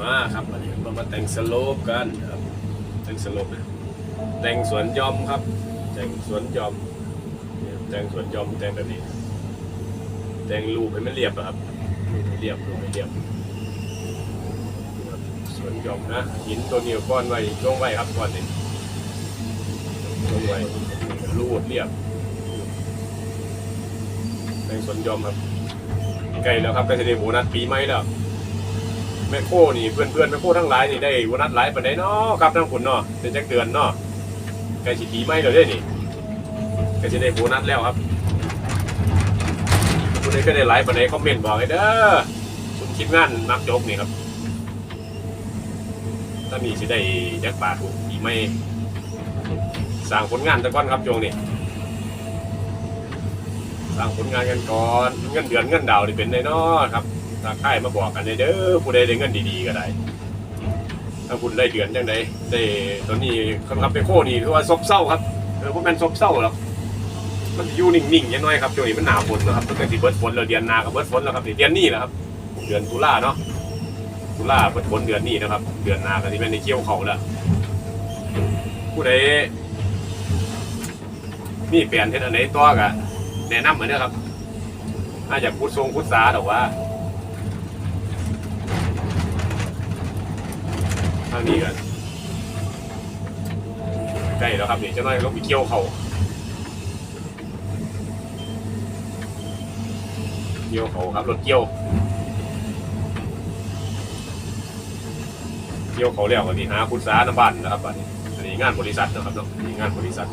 มาครับวันนี้เรามาแต่งสโลปกันครับแต่งสโลปนะแต่งสวนยอมครับ แต่งสวนยอมเนี่ยแต่งสวนยอมแต่งแบบนี้ แต่งรูปให้มันเรียบอะครับรูปให้เรียบรูปให้เรียบครับสวนยอมนะหินตัวเหนียวก้อนไว้ช่วงไว้ครับก้อนนี้ช่วงไว้รูดเรียบแต่งสวนยอมครับใกล้แล้วครับใกล้จะได้โบนัสปีใหม่แล้ว ม่โคนี่เพื่อนเพื่อนแม่โคทั้งหลายนี่ได้โบนัสหลายปานใดเนาะครับทั้งคุณเนาะเป็นจักเดือนเนาะใกล้สิปีใหม่แล้วเด้นี่กล้สิได้โบนัสแล้วครับผู้ใดก็ได้หลายปานใดคอมเมนต์บอกให้เด้อชุมคิดงานมักจกนี่ครับถ้ามีสิได้จักบาทปีใหม่สร้างผลงานตะก้อนครับช่วงนี้สร้างผลงานกันก่อนเงินเดือนเงินดาวนี่เป็นไดเนาะครับ ถ้าค่ายมาบอกกันเด้อผู้ใดได้เงินดีๆก็ได้ ถ้าคุณได้เดือนจังไดได้ตอนนี้คำคำไปโคนี่คือว่าซบเศร้าครับเออพวกมันซบเศร้าหรอกมันอยู่นิ่งๆอย่างน้อยครับช่วงนี้มันหนาฝนแล้วครับตั้งแต่ที่เบิร์ดฝนแล้วเดือนนากับเบิร์ดฝนแล้วครับเดือนนี้แหละครับ เดือนตุลาเนาะตุลาเบิร์ดฝนเดือนนี้นะครับ เดือนนาก็ที่เป็นในเกี่ยวเขาแล้วผู้ใดมีเปลี่ยนเฮ็ดอันไหนตัวกะแนะนำเหมือนเดิมครับอาจจะพูดทรงพูดสาแต่ว่า ทางนี้กันใกล้แล้วครับนี่เจ้าน้อยก็มีเกี่ยวเขาเกี่ยวเขาครับรถเกี่ยวเกี่ยวเขาแล้วอันนี้หาคุณสาน้ำบันนะครับอันนี้อันนี้งานบริษัทนะครับเนาะอันนี้งานบริษัท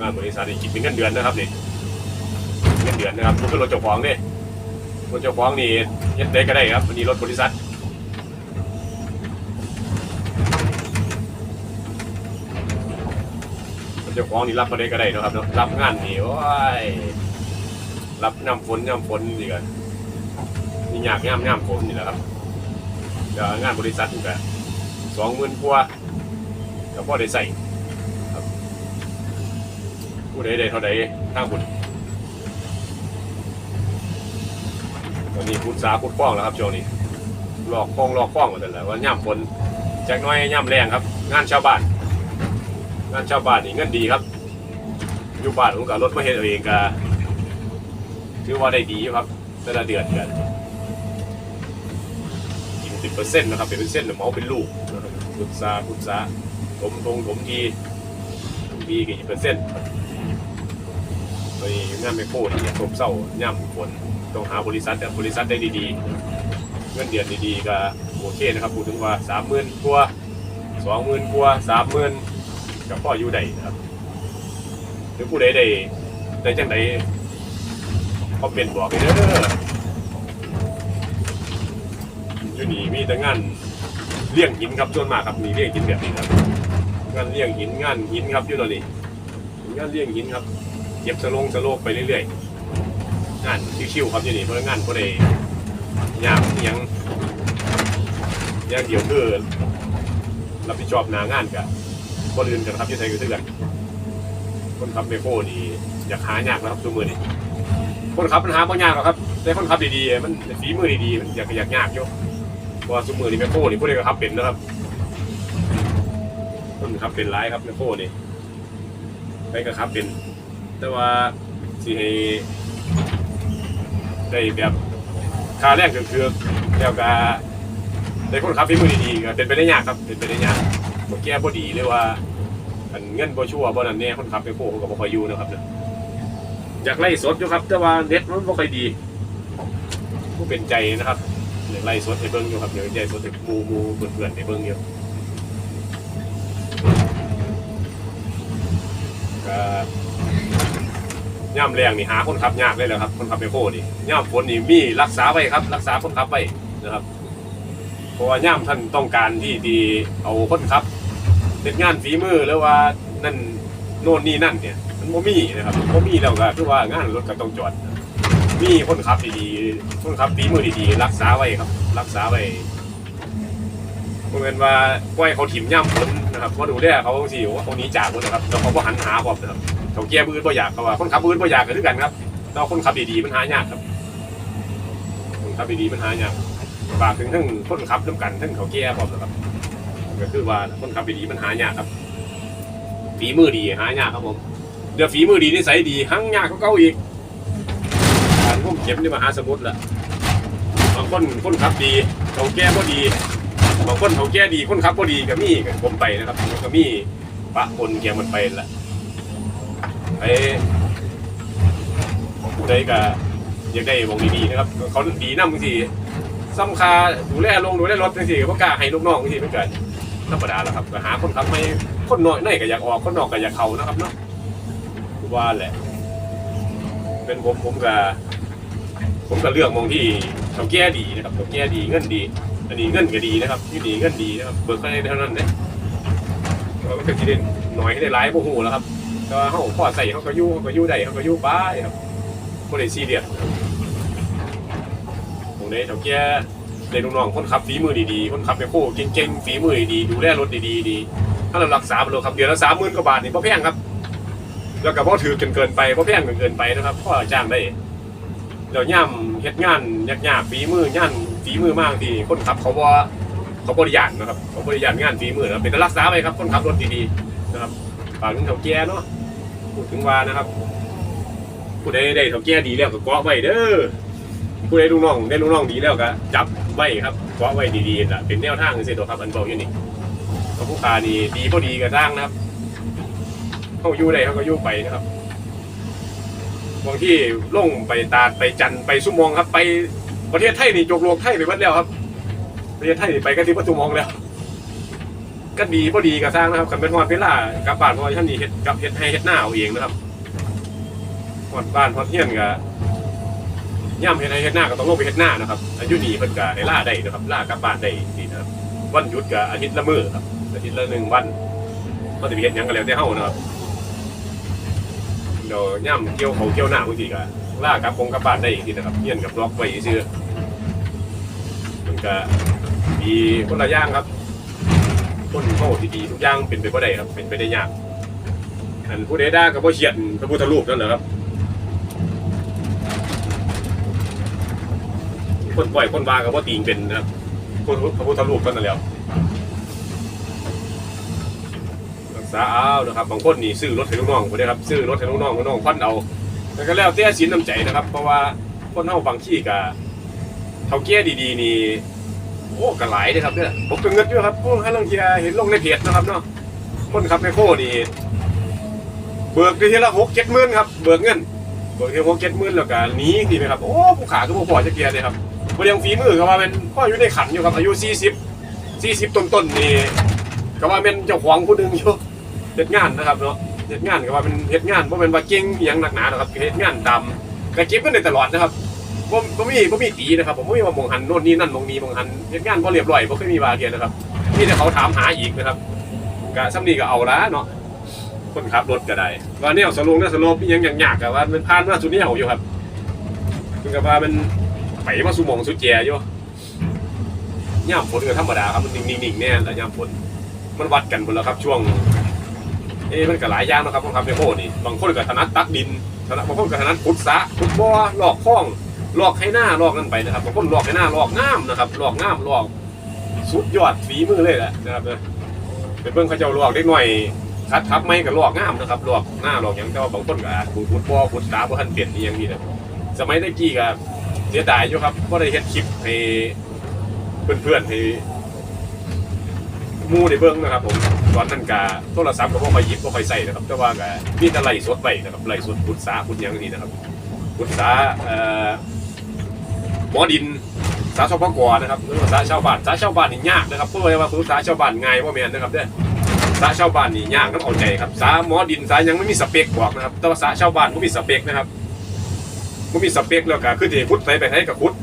งานบริษัทนี่คิดเป็นเงินเดือนนะครับนี่เงินเดือนนะครับมันก็รถเจ้าของนี่รถเจ้าของนี่เย็ดได้ก็ได้ครับอันนี้รถบริษัท จ้าของนี่รับมาได้ก็ได้เนาะครับเนาะรับงานนี่โอ้ยรับน้ำฝนน้ำฝนนี่กันนี่ยากย่ำย่ำฝนนี่แหละครับเดี๋ยวงานบริษัทนี่ก็สองหมื่นกว่าก็พอได้ใส่ครับผู้ใดได้เท่าใดทางคุณตอนนี้พุทธาพุทธคล้องแล้วครับช่วงนี้หลอกคล้องหลอกคล้องหมดแล้วว่าย่ำฝนจากน้อยย่ำแรงครับ งานชาวบ้าน งานชาวบ้านนี่เงินดีครับอยู่บ้านผมกับรถมาเฮ็ดเอาเองก็ถือว่าได้ดีครับแต่ละเดือนกันกินสิบเปอร์เซ็นต์นะครับเป็นเปอร์เซ็นต์เหมาเป็นลูกพุทธาพุทธาผมตรงผมทีผมทีกี่เปอร์เซ็นต์ไปงานไม่โคตรเนี่ยผมเศร้าย่ำฝนต้องหาบริษัทแต่บริษัทได้ดีๆ เงินเดือนดีๆก็โอเคนะครับพูดถึงว่าสามหมื่นกว่าสองหมื่นกว่าสามหมื่น กับพ่ออยู่ใดนะครับหรือผู้ใดได้ได้จังใดคอมเมนต์บอกให้เด้ออยู่นี่มีแต่งานเลี้ยงหินครับส่วนมากครับมีเลี้ยงหินแบบนี้ครับ งานเลี้ยงหินงานหินครับอยู่ตอนนี้งานเลี้ยงหินครับเก็บสลงสโลกไปเรื่อยๆงานชิวๆครับอยู่นี่เพราะงานผู้ใดยากยังย่างเดียวคือรับผิดชอบหน้างานกับ คนอื่นกันครับที่ใส่กันด้วยกันคนขับเมโคนี่อยากหายากนะครับตัวมือนี่คนขับมันหาไม่ยากหรอกครับแต่คนขับดีๆมันฝีมือดีๆมันอยากอยากยากอยู่เพราะว่าตัวมือนี่เมโคนี่ผู้ใดก็ขับเป็นนะครับคนขับเป็นร้ายครับเมโคนี่ไปก็ขับเป็น แต่ว่าสิให้ได้แบบค่าแรงเกือบๆแล้วก็ได้คนขับฝีมือดีๆก็เป็นไปได้ยากครับเป็นไปได้ยาก บ่แก้บ่ดีเลยว่าอันเงินบ่ชั่วบ่นั่นแน่คนขับไปโค้เขาก็บ่ค่อยอยู่นะครับเนี่ยอยากไล่สดอยู่ครับ แต่ว่าเน็ตมันบ่ค่อยดี ผู้เป็นใจนะครับอยากไล่สดให้เบิ่งอยู่ครับเดี๋ยวใจสดให้หมู่หมู่เพื่อนๆให้เบิ่งอยู่ก็ย่ำแรงนี่หาคนขับยากเลยแหละครับ คนขับไปโค้นี่ย่ำฝนนี่มีรักษาไว้ครับ รักษาคนขับไว้นะครับ เพราะว่าย่ำท่านต้องการที่ดีเอาคนขับ เป็นงานฝีมือหรือว่านั่นโน่นนี่นั่นเนี่ย มันบ่มีนะครับบ่มีแล้วก็คือว่างานรถก็ต้องจอดมีคนขับดีๆคนขับฝีมือดีๆ รักษาไว้ครับ รักษาไว้เพราะงั้นว่าปล่อยเขาถิ่มย่ำฝนนะครับว่าดูแลเขาสิว่าเขาหนี้จากหมดนะครับแล้วเขาก็หันหาพร้อมนะครับเขาเกียร์มือบ่อยากเขาว่าคนขับมือบ่อยากกันด้วยกันครับแต่ว่าคนขับดีๆมันหายากครับคนขับดีๆมันหายากฝากถึงทั้งคนขับน้ำกันทั้งเขาแก่พร้อมนะครับ ก็คือว่าคนขับดีมันหายากครับ ฝีมือดีหายากครับผมเดี๋ยวฝีมือดีนิสัยดีหั่งยากก็เก่าอีกการพวกเข็มนี่มาหาสมุดละบางคนคนขับดีเขาแก่ก็ดีบางคนเขาแก้ดีคนขับก็ดีก็มีก็ผมไปนะครับก็มีปะปนเกียงมันไปละไปผู้ใดก็อยากได้วงดีๆนะครับ เขาดีนำบางทีซ้ำคาดูแลลงดูแลรถบางทีก็กล้าให้ลูกน้องบางทีเหมือนกัน ธรรมดาแหละครับหาคนขับไม่คนน้อยน้อยก็อยากออกคนนอกก็อยากเข้านะครับเนาะว่าแหละ เป็นผมผมก็ผมก็เลือกมองที่เขาแก้ดีนะครับเขาแก้ดีเงินดี อันนี้เงินก็ดีนะครับที่ดีเงินดีนะครับเบิกให้เท่านั้นเนี่ยเราก็จะได้หน่อยให้ได้หลายโมโหแล้วครับก็เขาพอใส่เขาก็ยู่เขาก็ยู่ได้เขาก็ยู่บ้ายครับไม่ได้ซีเรียสครับตรงนี้ท่าแก่ ในลูกน้องคนขับฝีมือดีๆคนขับไปโค้เก่งๆฝีมือดีดูแลรถดีๆดีถ้าเรารักษาไปเลยครับเดือนละสามหมื่นกว่าบาทนี่พอแพงครับ แล้วก็พอถือเกินเกินไปพอแพงเกินเกินไปนะครับพอจ้างได้เดี๋ยวย่ำเฮ็ดงานยากๆฝีมือย่านฝีมือมากที่คนขับเขาบ่เขาบริยานนะครับเขาบริยานงานฝีมือนะครับเป็นรักษาไปครับคนขับรถดีๆนะครับฝากถึงเถ่าแก่เนาะพูดถึงว่านะครับผู้ใดได้เถ่าแก่ดีแล้วก็เกาะไว้เด้อผู้ใดลูกน้องได้ลูกน้องดีแล้วก็จับ ไว้ครับเกาะไว้ดีๆนะเป็นแนวทางเสียตัวครับอันบอกอยู่นี่เขาผู้ค้านี่ดีพอดีกับทางนะครับเขาอยู่ได้เขาก็อยู่ไปนะครับบางที่ล่งไปตาดไปจันทร์ไปสุมองครับ ไปประเทศไทยนี่จกโลกไทยไปหมดแล้วครับ ประเทศไทยไปกันที่ประตูมองแล้ว ก็ดีพอดีกับสร้างนะครับขันเป็นฮอดเวลากับบ้านพราะว่าท่านนี่เฮ็ดกับเฮ็ดให้เฮ็ดหน้าเอาเองนะครับฮอดบ้านฮอดเฮียนก็ ย่ำเฮ็ดให้เฮ็ดหน้าก็ต้องลงไปเฮ็ดหน้านะครับอายุดีเพิ่นก็ให้ล่าได้นะครับล่ากลับบ้านได้ดีนะครับวันหยุดก็อาทิตย์ละมื้อครับอาทิตย์ละหนึ่งวันก็จะไปเฮ็ดหยังก็แล้วแต่เฮานะครับเดี๋ยวย่ำเกี่ยวเขาเกี่ยวหน้าบางทีก็ล่ากลับคงกลับบ้านได้อีกทีนะครับเยี่ยนกับล็อกไว้ซื้อมันก็มีคนละอย่างครับ คนเข้าที่ดีทุกอย่างเป็นไปบ่ได้ครับเป็นไปได้ยากอันผู้ใดด่ากับบ่เขียนพระพุทธรูปนั่นแหละครับ คนปล่อยคนบากับบ่ตีงเป็นนะครับคนพระพุทธรูปนั่นแหละรักษาเอานะครับบางคนนี่ซื้อรถให้ลูกน้องคนนี้ครับซื้อรถให้ลูกน้องลูกน้องพันเอาแต่ก็แล้วแต่สินน้ำใจนะครับ เพราะว่าคนเฮาบางที่ก็เท่าแก่ดีๆนี่โอ้ก็หลายเลยครับเนี่ยผมก็เงินอยู่ครับพวกให้ลังเทียเห็นลงในเพจนะครับเนาะคนขับไมโครนี่เบิกได้ทีละหกเจ็ดหมื่นครับเบิกเงินเบิกทีหกเจ็ดหมื่นแล้วก็หนีดีไหมครับโอ้ผู้ขาก็บ่พอจะเกียร์เลยครับบ่ เรียงฝีมือก็ว่าเป็นพ่ออยู่ในขันอยู่ครับอายุสี่สิบสี่สิบต้นๆนี่ก็ว่าเป็นเจ้าของผู้หนึงอยู่เฮ็ดงานนะครับเนาะเฮ็ดงานก็ว่าเป็นเฮ็ดงานบ่แม่นว่าเก่งอหยังหนักหนาหรอกครับเฮ็ดงานตามก็เก็บเงินได้ตลอดนะครับบ่บ่มีบ่มีตีนะครับผมบ่มีว่าหมองหันโน่นนี่นั่นหมองนี้หมองหันเฮ็ดงานบ่เรียบร้อยบ่เคยมีบาเดียนะครับมีแต่เขาถามหาอีกนะครับก็ซ้ำนี้ก็เอาละเนาะคนขับรถก็ได้ว่าแนวสโลงแนวสโลปอีหยังยากๆก็ว่ามันผ่านมาสุดแนวอยู่ครับคือก็ว่ามัน ไปมาสู่มองสุดแจอยู่ยามฝนก็ธรรมดาครับมันนิ่งๆๆแน่แล้วยามฝนมันวัดกันหมดแล้วครับช่วงเอ้มันก็หลายอย่างนะครับผมครับในโคนี่บางคนก็ถนัดตักดินถนัดบางคนก็ถนัดขุดสะขุดบ่อหลอกคลองหลอกให้หน้าหลอกกันไปนะครับบางคนหลอกให้หน้าหลอกงามนะครับหลอกงามหลอกสุดยอดฝีมือเลยแหละนะครับนะเป็นเบิ่งเขาเจ้าหลอกได้หน่อยคัดทับไม่กับหลอกงามนะครับหลอกหน้าหลอกหยังแต่ว่าบางคนก็อาจขุดขุดบ่อขุดสะบ่ทันเปลี่ยนอีหยังนี่นะสมัยตะกี้ก็ เสียดายอยู่ครับบ่ได้เฮ็ดคลิปให้เพื่อนๆให้มู่ในเบื้องนะครับผมตอนนั้นกาโทรศัพท์ก็บ่ค่อยหยิบบ่ค่อยใส่นะครับ แต่ว่าก็มีแต่ไล่สดไว้นะครับไล่สดพุทธาพุทธยังนี่นะครับพุทธาเอ่อหมอดินสาชาวพกอนะครับหรือว่าสาชาวบ้านสาชาวบ้านนี่ยากนะครับเพราะว่าพุทธาชาวบ้านง่ายบ่แมนนะครับเด้อสาชาวบ้านนี่ยากต้องเอาใจครับสาหมอดินสายังไม่มีสเปคบอกนะครับแต่ว่าสาชาวบ้านบ่มีสเปคนะครับ บ่มีสเปกแล้วก็คือสิพุทธไปไปให้กับพุทธ